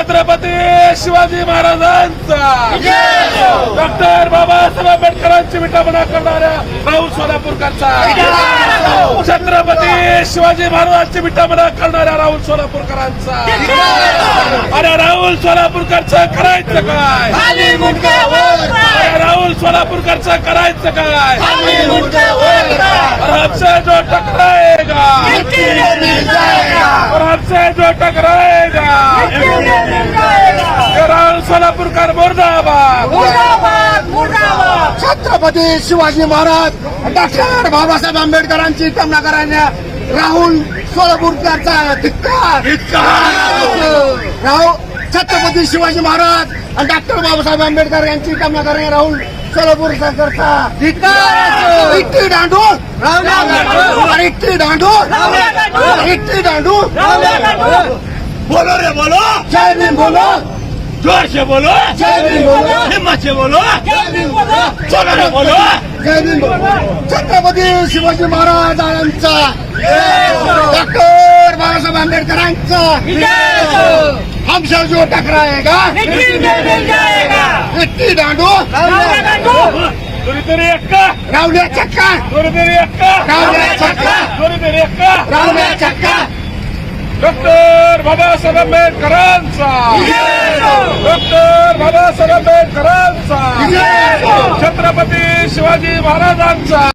छत्रपती शिवाजी महाराजांचा. डॉक्टर बाबासाहेब आंबेडकरांची विटंबना करणाऱ्या राहुल सोलापूरकरचा. छत्रपती शिवाजी महाराजांची विटंबना करणाऱ्या राहुल सोलापूरकरांचा. अरे राहुल सोलापूरकरचं करायचं काय? राहुल सोलापूरकरचं करायचं काय? हमसे जो टकराएगा और हमसे जो टकराएगा सोलापूरकर मुर्दाबाद. मुर्दाबाद मुर्दाबाद. छत्रपती शिवाजी महाराज डॉक्टर बाबासाहेब आंबेडकरांची कामना करण्या राहुल सोलापूरकरचा धिक्कार राहुल छत्रपती शिवाजी महाराज आणि डॉक्टर बाबासाहेब आंबेडकर यांची कामना करणे राहुल सोलापूर सरकारचा धिक्कार इट्टी दांडू अरे इट्टी दांडू इट्टी दांडू बोलो रे बोलो. जय भीम बोलो. जोर से बोलो. जय भीम बोलो. हिम्मत से बोलो भीम बोलो. छत्रपती शिवाजी महाराजांचा डॉक्टर बाबासाहेब आंबेडकरांचा. हमसे जो टकराएगा इट्टी दांडू. दोरी तरी एक्का रावल्या चक्का दोरी तरी एक्का रावल्या चक्का दोरी तरी एक्का रावल्या चक्का डॉक्टर बाबासाहेब आंबेडकरांचा. डॉक्टर बाबासाहेब आंबेडकरांचा. छत्रपती शिवाजी महाराजांचा.